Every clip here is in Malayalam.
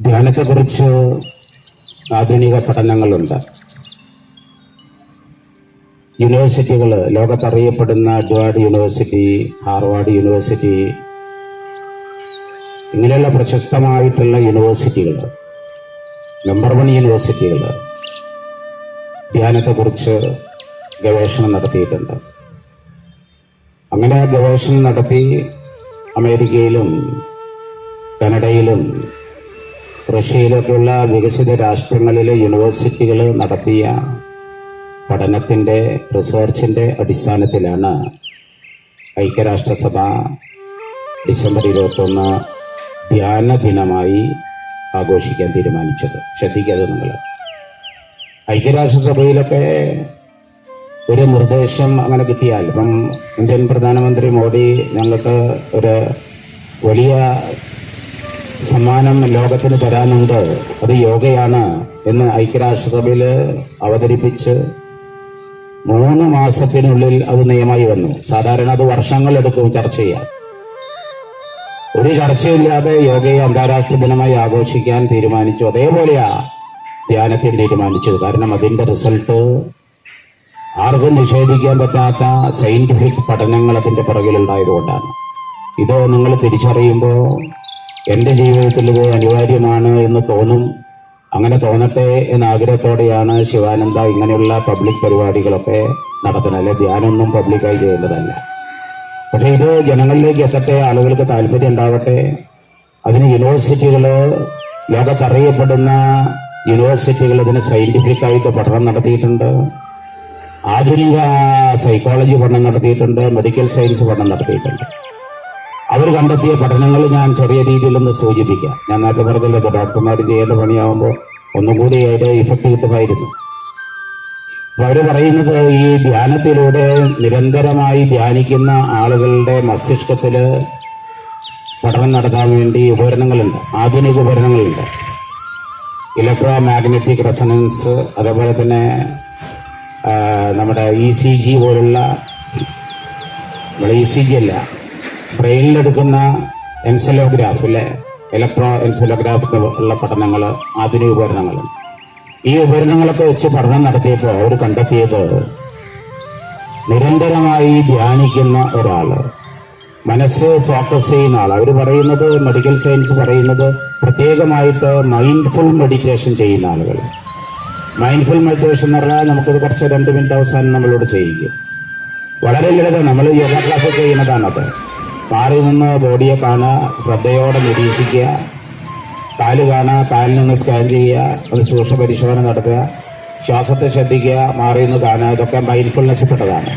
ധ്യാനത്തെക്കുറിച്ച് ആധുനിക പഠനങ്ങളുണ്ട്. യൂണിവേഴ്സിറ്റികൾ ലോകത്തറിയപ്പെടുന്ന അഡ്വാർഡ് യൂണിവേഴ്സിറ്റി ഹാർവാർഡ് യൂണിവേഴ്സിറ്റി ഇങ്ങനെയുള്ള പ്രശസ്തമായിട്ടുള്ള യൂണിവേഴ്സിറ്റികൾ നമ്പർ വൺ യൂണിവേഴ്സിറ്റികൾ ധ്യാനത്തെക്കുറിച്ച് ഗവേഷണം നടത്തിയിട്ടുണ്ട്. അങ്ങനെ ഗവേഷണം നടത്തി അമേരിക്കയിലും കാനഡയിലും റഷ്യയിലൊക്കെയുള്ള വികസിത രാഷ്ട്രങ്ങളിലെ യൂണിവേഴ്സിറ്റികൾ നടത്തിയ പഠനത്തിന്റെ റിസർച്ചിന്റെ അടിസ്ഥാനത്തിലാണ് ഐക്യരാഷ്ട്രസഭ ഡിസംബർ ഇരുപത്തൊന്ന് ധ്യാന ദിനമായി ആഘോഷിക്കാൻ തീരുമാനിച്ചത്. ശ്രദ്ധിക്കാതെ നിങ്ങൾ. ഐക്യരാഷ്ട്രസഭയിലൊക്കെ ഒരു നിർദ്ദേശം അങ്ങനെ കിട്ടിയാൽ ഇപ്പം ഇന്ത്യൻ പ്രധാനമന്ത്രി മോദി ഞങ്ങൾക്ക് ഒരു വലിയ സമ്മാനം ലോകത്തിന് തരാനുണ്ട്. അത് യോഗയാണ് എന്ന് ഐക്യരാഷ്ട്രസഭയിൽ അവതരിപ്പിച്ച് മൂന്ന് മാസത്തിനുള്ളിൽ അത് നിയമമായി വന്നു. സാധാരണ അത് വർഷങ്ങളെടുക്കും ചർച്ച ചെയ്യാൻ. ഒരു ചർച്ചയില്ലാതെ യോഗയെ അന്താരാഷ്ട്ര ദിനമായി ആഘോഷിക്കാൻ തീരുമാനിച്ചു. അതേപോലെയാ ധ്യാനത്തിൽ തീരുമാനിച്ചത്. കാരണം അതിന്റെ റിസൾട്ട് ആർക്കും നിഷേധിക്കാൻ പറ്റാത്ത സയന്റിഫിക് പഠനങ്ങൾ അതിന്റെ പുറകിലുണ്ടായതുകൊണ്ടാണ് ഇതോ നിങ്ങൾ തിരിച്ചറിയുമ്പോൾ എന്റെ ജീവിതത്തിൽ ഇത് അനിവാര്യമാണ് എന്ന് തോന്നും അങ്ങനെ തോന്നട്ടെ എന്ന ആഗ്രഹത്തോടെയാണ് ശിവാനന്ദ ഇങ്ങനെയുള്ള പബ്ലിക് പരിപാടികളൊക്കെ നടത്തുന്നത്. അല്ലെ ധ്യാനമൊന്നും പബ്ലിക്കായി ചെയ്യേണ്ടതല്ല. പക്ഷേ ഇത് ജനങ്ങളിലേക്ക് എത്തട്ടെ ആളുകൾക്ക് താല്പര്യം ഉണ്ടാവട്ടെ. അതിന് യൂണിവേഴ്സിറ്റികൾ ലോകത്തറിയപ്പെടുന്ന യൂണിവേഴ്സിറ്റികൾ ഇതിന് സയന്റിഫിക് ആയിട്ട് പഠനം നടത്തിയിട്ടുണ്ട്. ആധുനിക സൈക്കോളജി പഠനം നടത്തിയിട്ടുണ്ട്. മെഡിക്കൽ സയൻസ് പഠനം നടത്തിയിട്ടുണ്ട്. അവർ കണ്ടെത്തിയ പഠനങ്ങൾ ഞാൻ ചെറിയ രീതിയിലൊന്ന് സൂചിപ്പിക്കാം. ഞാൻ നേരത്തെ പറഞ്ഞല്ലോ ഡോക്ടർമാർ ചെയ്യേണ്ട പണിയാവുമ്പോൾ ഒന്നും കൂടി അതിന്റെ ഇഫക്റ്റ് കിട്ടുമായിരുന്നു. അപ്പൊ അവർ പറയുന്നത് ഈ ധ്യാനത്തിലൂടെ നിരന്തരമായി ധ്യാനിക്കുന്ന ആളുകളുടെ മസ്തിഷ്കത്തിൽ പഠനം നടത്താൻ വേണ്ടി ഉപകരണങ്ങളുണ്ട് ആധുനിക ഉപകരണങ്ങളുണ്ട്. ഇലക്ട്രോ മാഗ്നറ്റിക് റെസണൻസ് അതേപോലെ തന്നെ നമ്മുടെ ഇ സി ജി പോലുള്ള നമ്മുടെ ഇ സി ജി അല്ല ബ്രെയിനിലെടുക്കുന്ന എൻസലോഗ്രാഫ് അല്ലെ ഇലക്ട്രോ എൻസലോഗ്രാഫ് ഉള്ള പഠനങ്ങൾ ആധുനിക ഉപകരണങ്ങൾ ഈ ഉപകരണങ്ങളൊക്കെ വെച്ച് പഠനം നടത്തിയപ്പോൾ അവർ കണ്ടെത്തിയത് നിരന്തരമായി ധ്യാനിക്കുന്ന ഒരാൾ മനസ്സ് ഫോക്കസ് ചെയ്യുന്ന ആൾ അവർ പറയുന്നത് മെഡിക്കൽ സയൻസ് പറയുന്നത് പ്രത്യേകമായിട്ട് മൈൻഡ്ഫുൾ മെഡിറ്റേഷൻ ചെയ്യുന്ന ആളുകൾ മൈൻഡ്ഫുൾ മെഡിറ്റേഷൻ എന്ന് പറഞ്ഞാൽ നമുക്കത് കുറച്ച് രണ്ട് മിനിറ്റ് അവസാനം നമ്മളോട് ചെയ്യിക്കും. വളരെ ലളിതം. നമ്മൾ യോഗ ക്ലാസ് ചെയ്യുന്നതാണത്. മാറി നിന്ന് ബോഡിയെ കാണുക ശ്രദ്ധയോടെ നിരീക്ഷിക്കുക കാൽ കാണുക കാലിൽ നിന്ന് സ്കാൻ ചെയ്യുക അത് സൂക്ഷ്മ പരിശോധന നടത്തുക ശ്വാസത്തെ ശ്രദ്ധിക്കുക മാറി നിന്ന് കാണുക ഇതൊക്കെ മൈൻഡ്ഫുൾനെസ് പെട്ടതാണ്.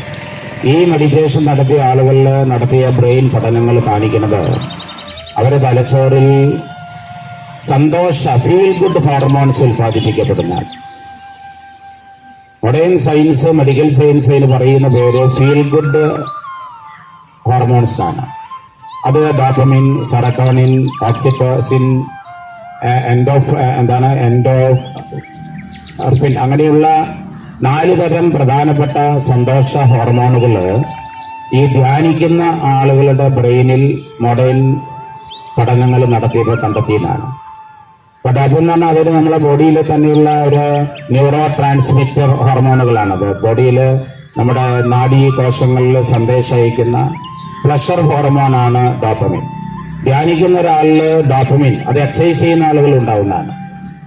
ഈ മെഡിറ്റേഷൻ നടത്തിയ ആളുകളിൽ നടത്തിയ ബ്രെയിൻ പഠനങ്ങൾ കാണിക്കുന്നത് അവരെ തലച്ചോറിൽ സന്തോഷ ഫീൽ ഗുഡ് ഹോർമോൺസ് ഉൽപ്പാദിപ്പിക്കപ്പെടുന്നതാണ് മോഡേൺ സയൻസ് മെഡിക്കൽ സയൻസ് എന്ന് പറയുന്ന പേര് ഫീൽ ഗുഡ് ഹോർമോൺസ് ആണ് അത് ഡാറ്റമിൻ സറക്കോണിൻ ഓക്സിറ്റോസിൻ എൻഡോഫ് എന്താണ് എൻഡോഫ് അർഫിൻ അങ്ങനെയുള്ള നാല് തരം പ്രധാനപ്പെട്ട സന്തോഷ ഹോർമോണുകൾ ഈ ധ്യാനിക്കുന്ന ആളുകളുടെ ബ്രെയിനിൽ മോഡേൺ പഠനങ്ങൾ നടത്തിയത് കണ്ടെത്തിയതാണ്. പൊട്ടാറ്റം എന്ന് പറഞ്ഞാൽ അതൊരു നമ്മളെ ബോഡിയിൽ തന്നെയുള്ള ഒരു ന്യൂറോ ട്രാൻസ്മിറ്റർ ഹോർമോണുകളാണത്. ബോഡിയിൽ നമ്മുടെ നാഡീ കോശങ്ങളിൽ സന്ദേശം അയക്കുന്ന പ്ലഷർ ഹോർമോണാണ് ഡോപ്പമിൻ ധ്യാനിക്കുന്ന ഒരാളിൽ ഡോപ്പമിൻ അത് എക്സസൈസ് ചെയ്യുന്ന ആളുകൾ ഉണ്ടാവുന്നതാണ്.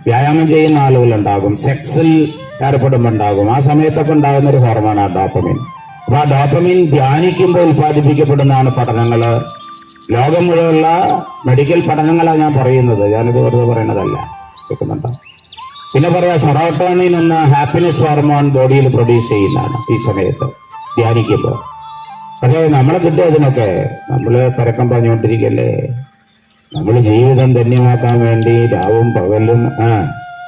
വ്യായാമം ചെയ്യുന്ന ആളുകൾ ഉണ്ടാകും. സെക്സിൽ ഏർപ്പെടുമ്പോൾ ഉണ്ടാകും. ആ സമയത്തൊക്കെ ഉണ്ടാകുന്ന ഒരു ഹോർമോണാണ് ഡോപ്പമിൻ അപ്പൊ ആ ഡോപ്പമിൻ ധ്യാനിക്കുമ്പോൾ ഉൽപ്പാദിപ്പിക്കപ്പെടുന്നതാണ് പഠനങ്ങൾ ലോകം മുഴുവനുള്ള മെഡിക്കൽ പഠനങ്ങളാണ് ഞാൻ പറയുന്നത്. ഞാനിത് വെറുതെ പറയണതല്ല. കേൾക്കുന്നുണ്ടോ? പിന്നെ പറയാ സെറോട്ടോണിൻ എന്ന ഹാപ്പിനെസ് ഹോർമോൺ ബോഡിയിൽ പ്രൊഡ്യൂസ് ചെയ്യുന്നതാണ് ഈ സമയത്ത് ധ്യാനിക്കുമ്പോൾ. പക്ഷേ നമ്മളെ കിട്ടുക അതിനൊക്കെ. നമ്മൾ പരക്കം പറഞ്ഞുകൊണ്ടിരിക്കല്ലേ. നമ്മൾ ജീവിതം ധന്യമാക്കാൻ വേണ്ടി രാവും പകലും ആ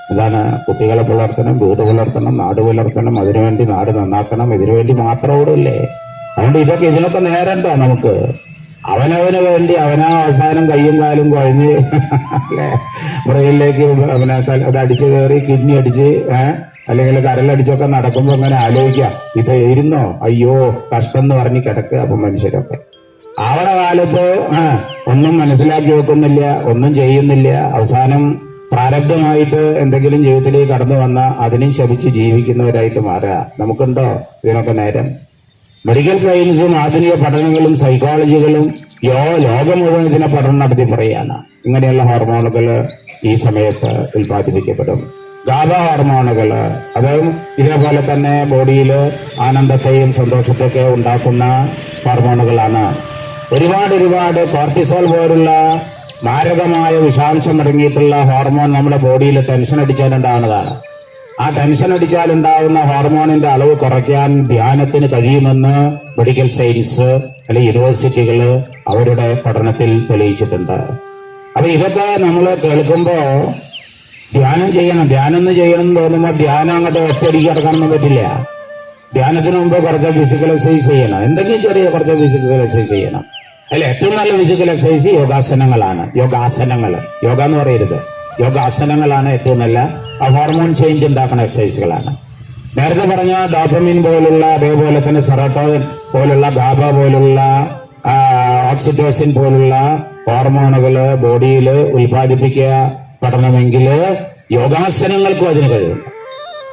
എന്താണ് കുട്ടികളെ പുലർത്തണം വീട് പുലർത്തണം നാട് പുലർത്തണം അതിനുവേണ്ടി നാട് നന്നാക്കണം ഇതിനുവേണ്ടി മാത്രം ഓടില്ലേ അതുകൊണ്ട് ഇതൊക്കെ ഇതിനൊക്കെ നേരണ്ട നമുക്ക്? അവനവന് വേണ്ടി അവനാ അവസാനം കയ്യും കാലും കുഴഞ്ഞ് അല്ലേ ബ്രെയിനിലേക്ക് അവനെ അത് അടിച്ചു കയറി കിഡ്നി അടിച്ച് ഏഹ് അല്ലെങ്കിൽ കരലടിച്ചൊക്കെ നടക്കുമ്പോ അങ്ങനെ ആലോചിക്കാം ഇത് ഇരുന്നോ അയ്യോ കഷ്ടം എന്ന് പറഞ്ഞ് കിടക്കുക അപ്പൊ മനുഷ്യരൊക്കെ. ആവണ കാലത്ത് ഒന്നും മനസ്സിലാക്കി വെക്കുന്നില്ല ഒന്നും ചെയ്യുന്നില്ല. അവസാനം പ്രാരബ്ധമായിട്ട് എന്തെങ്കിലും ജീവിതത്തിലേക്ക് കടന്നു വന്ന അതിനെ ശപിച്ച് ജീവിക്കുന്നവരായിട്ട് മാറുക. നമുക്കുണ്ടോ ഇതിനൊക്കെ നേരം? മെഡിക്കൽ സയൻസും ആധുനിക പഠനങ്ങളും സൈക്കോളജികളും യോ ലോകം മുഴുവൻ ഇതിനെ പഠനം നടത്തി പറയുകയാണ്. ഇങ്ങനെയുള്ള ഹോർമോണുകൾ ഈ സമയത്ത് ഉൽപ്പാദിപ്പിക്കപ്പെടും. ഗാബ ഹോർമോണുകൾ അതും ഇതേപോലെ തന്നെ ബോഡിയിൽ ആനന്ദത്തെയും സന്തോഷത്തെയൊക്കെ ഉണ്ടാക്കുന്ന ഹോർമോണുകളാണ്. ഒരുപാട് ഒരുപാട് കോർട്ടിസോൾ പോലുള്ള മാരകമായ വിഷാംശം അടങ്ങിയിട്ടുള്ള ഹോർമോൺ നമ്മുടെ ബോഡിയിൽ ടെൻഷൻ അടിച്ചാലുണ്ടാകുന്നതാണ് ആ ടെൻഷൻ അടിച്ചാൽ ഉണ്ടാവുന്ന ഹോർമോണിന്റെ അളവ് കുറയ്ക്കാൻ ധ്യാനത്തിന് കഴിയുമെന്ന് മെഡിക്കൽ സയൻസ് അല്ലെങ്കിൽ യൂണിവേഴ്സിറ്റികൾ അവരുടെ പഠനത്തിൽ തെളിയിച്ചിട്ടുണ്ട്. അപ്പൊ ഇതൊക്കെ നമ്മൾ കേൾക്കുമ്പോ ധ്യാനം ചെയ്യണം. ധ്യാനം എന്ന് ചെയ്യണം എന്ന് തോന്നുമ്പോൾ ധ്യാനം അങ്ങോട്ട് ഒറ്റയടിക്ക് കിടക്കാനൊന്നും പറ്റില്ല. ധ്യാനത്തിന് മുമ്പ് കുറച്ച് ഫിസിക്കൽ എക്സസൈസ് ചെയ്യണം. എന്തെങ്കിലും ചെറിയ കുറച്ച് ഫിസിക്കൽ എക്സസൈസ് ചെയ്യണം. അല്ല ഏറ്റവും നല്ല ഫിസിക്കൽ എക്സസൈസ് യോഗാസനങ്ങളാണ്. യോഗാസനങ്ങൾ. യോഗ എന്ന് പറയരുത്. യോഗാസനങ്ങളാണ് ഏറ്റവും നല്ല. ഹോർമോൺ ചേഞ്ച് ഉണ്ടാക്കുന്ന എക്സസൈസുകളാണ് നേരത്തെ പറഞ്ഞ ഡോപ്പമിൻ പോലുള്ള അതേപോലെ തന്നെ സെറട്ടോൻ പോലുള്ള ഗാബ പോലുള്ള ഓക്സിറ്റോസിൻ പോലുള്ള ഹോർമോണുകൾ ബോഡിയിൽ ഉൽപ്പാദിപ്പിക്കുക പഠനമെങ്കിൽ യോഗാസനങ്ങൾക്കും അതിന് കഴിയും.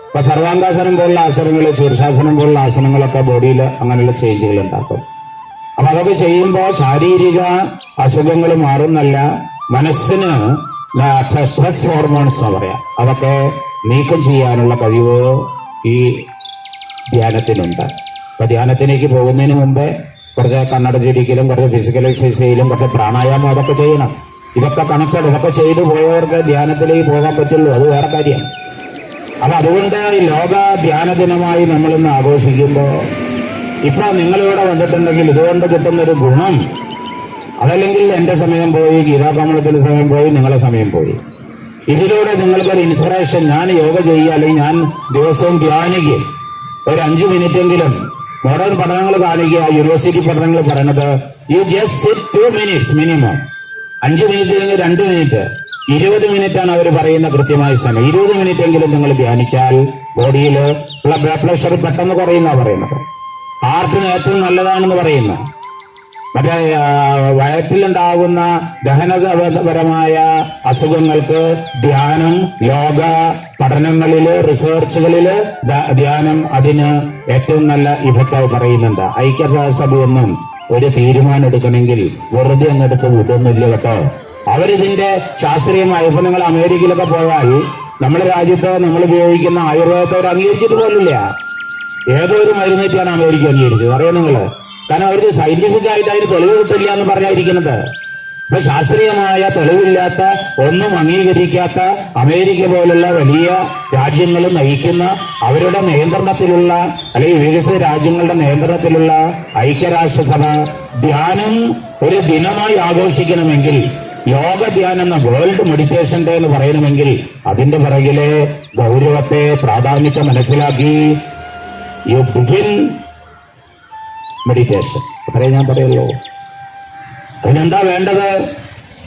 അപ്പൊ സർവാംഗാസനം പോലുള്ള ആസനങ്ങൾ ശീർഷാസനം പോലുള്ള ആസനങ്ങളൊക്കെ ബോഡിയിൽ അങ്ങനെയുള്ള ചേഞ്ചുകൾ ഉണ്ടാക്കും. അപ്പൊ അതൊക്കെ ചെയ്യുമ്പോൾ ശാരീരിക അസുഖങ്ങൾ മാറുന്നല്ല മനസ്സിന് സ്ട്രെസ് ഹോർമോൺസ് എന്ന് പറയാം. അതൊക്കെ നീക്കം ചെയ്യാനുള്ള കഴിവ് ഈ ധ്യാനത്തിനുണ്ട്. അപ്പൊ ധ്യാനത്തിലേക്ക് പോകുന്നതിന് മുമ്പേ കുറച്ച് കണ്ണട കണ്ണടച്ചിരിക്കലും കുറച്ച് ഫിസിക്കൽ എക്സസൈസ് ചെയ്യലും കുറച്ച് പ്രാണായാമം അതൊക്കെ ചെയ്യണം. ഇതൊക്കെ കണക്റ്റഡ് ഇതൊക്കെ ചെയ്തു പോയവർക്ക് ധ്യാനത്തിലേക്ക് പോകാൻ പറ്റുള്ളൂ. അത് വേറെ കാര്യം. അപ്പൊ അതുകൊണ്ട് ലോക ധ്യാന ദിനമായി നമ്മളിന്ന് ആഘോഷിക്കുമ്പോൾ ഇപ്പൊ നിങ്ങളിവിടെ വന്നിട്ടുണ്ടെങ്കിൽ ഇതുകൊണ്ട് കിട്ടുന്ന ഒരു ഗുണം അതല്ലെങ്കിൽ എന്റെ സമയം പോയി ഗീതാകമലത്തിന്റെ സമയം പോയി നിങ്ങളെ സമയം പോയി. ഇതിലൂടെ നിങ്ങൾക്കൊരു ഇൻസ്പിറേഷൻ ഞാൻ യോഗ ചെയ്യുക അല്ലെങ്കിൽ ഞാൻ ദിവസവും ധ്യാനിക്കും. ഒരു അഞ്ചു മിനിറ്റെങ്കിലും. മോഡേൺ പഠനങ്ങൾ കാണിക്കുക യൂണിവേഴ്സിറ്റി പഠനങ്ങൾ പറയണത് you just sit two minutes minimum അഞ്ച് മിനിറ്റ് കഴിഞ്ഞ് രണ്ട് മിനിറ്റ് ഇരുപത് ആണ് അവർ പറയുന്ന കൃത്യമായ സമയം. ഇരുപത് മിനിറ്റ് എങ്കിലും നിങ്ങൾ ധ്യാനിച്ചാൽ ബോഡിയിൽ ഉള്ള ബ്ലഡ് പ്രഷർ പെട്ടെന്ന് കുറയുന്ന പറയുന്നത്. ഹാർട്ടിന് ഏറ്റവും നല്ലതാണെന്ന് പറയുന്നു മറ്റേ വയറ്റിലുണ്ടാകുന്ന ദഹനപരമായ അസുഖങ്ങൾക്ക് ധ്യാനം യോഗ പഠനങ്ങളിൽ റിസർച്ചുകളിൽ ധ്യാനം അതിന് ഏറ്റവും നല്ല ഇഫക്റ്റായി പറയുന്നുണ്ട്. ഐക്യരാഷ്ട്രസഭയൊന്നും ഒരു തീരുമാനം എടുക്കണമെങ്കിൽ വെറുതെ അങ്ങെടുത്ത് വിടുന്നില്ല കേട്ടോ. അവരിതിന്റെ ശാസ്ത്രീയമായ ഇപ്പൊ നിങ്ങൾ അമേരിക്കയിലൊക്കെ പോയാൽ നമ്മുടെ രാജ്യത്ത് നമ്മൾ ഉപയോഗിക്കുന്ന ആയുർവേദത്തെ അവർ അംഗീകരിച്ചിട്ട് പോലില്ല ഏതോ ഒരു മരുന്നേറ്റാണ് അമേരിക്ക അംഗീകരിച്ചത്. അറിയാം നിങ്ങൾ. കാരണം അവർക്ക് സയന്റിഫിക് ആയിട്ട് അതിന് തെളിവ് കിട്ടില്ല എന്ന് പറഞ്ഞായിരിക്കുന്നത്. ഇപ്പൊ ശാസ്ത്രീയമായ തെളിവില്ലാത്ത ഒന്നും അംഗീകരിക്കാത്ത അമേരിക്ക പോലുള്ള വലിയ രാജ്യങ്ങൾ നയിക്കുന്ന അവരുടെ നിയന്ത്രണത്തിലുള്ള അല്ലെങ്കിൽ വികസിത രാജ്യങ്ങളുടെ നിയന്ത്രണത്തിലുള്ള ഐക്യരാഷ്ട്രസഭ ധ്യാനം ഒരു ദിനമായി ആഘോഷിക്കണമെങ്കിൽ യോഗ ധ്യാനം എന്ന വേൾഡ് മെഡിറ്റേഷൻ ഡേ എന്ന് പറയണമെങ്കിൽ അതിന്റെ പിറകിലെ ഗൗരവത്തെ പ്രാധാന്യത്തെ മനസ്സിലാക്കി. You begin meditation. അത്രേ ഞാൻ പറയുള്ളൂ. അതിനെന്താ വേണ്ടത്?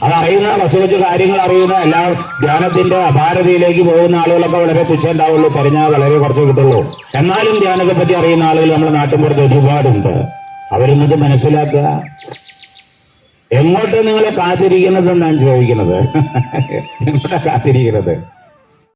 അറിയുന്ന കൊച്ചു കൊച്ചു കാര്യങ്ങൾ അറിയുന്ന എല്ലാ ധ്യാനത്തിന്റെ അപാരതയിലേക്ക് പോകുന്ന ആളുകളൊക്കെ വളരെ തുച്ഛം ഉണ്ടാവുള്ളൂ. പറഞ്ഞാൽ വളരെ കുറച്ച് കിട്ടുള്ളൂ. എന്നാലും ധ്യാനത്തെ പറ്റി അറിയുന്ന ആളുകൾ നമ്മുടെ നാട്ടിൻപുറത്ത് ഒരുപാടുണ്ട്. അവരിന്നത് മനസ്സിലാക്കുക. എങ്ങോട്ട് നിങ്ങളെ കാത്തിരിക്കുന്നത് എന്നാണ് ചോദിക്കുന്നത്. എങ്ങോട്ടാ കാത്തിരിക്കുന്നത്?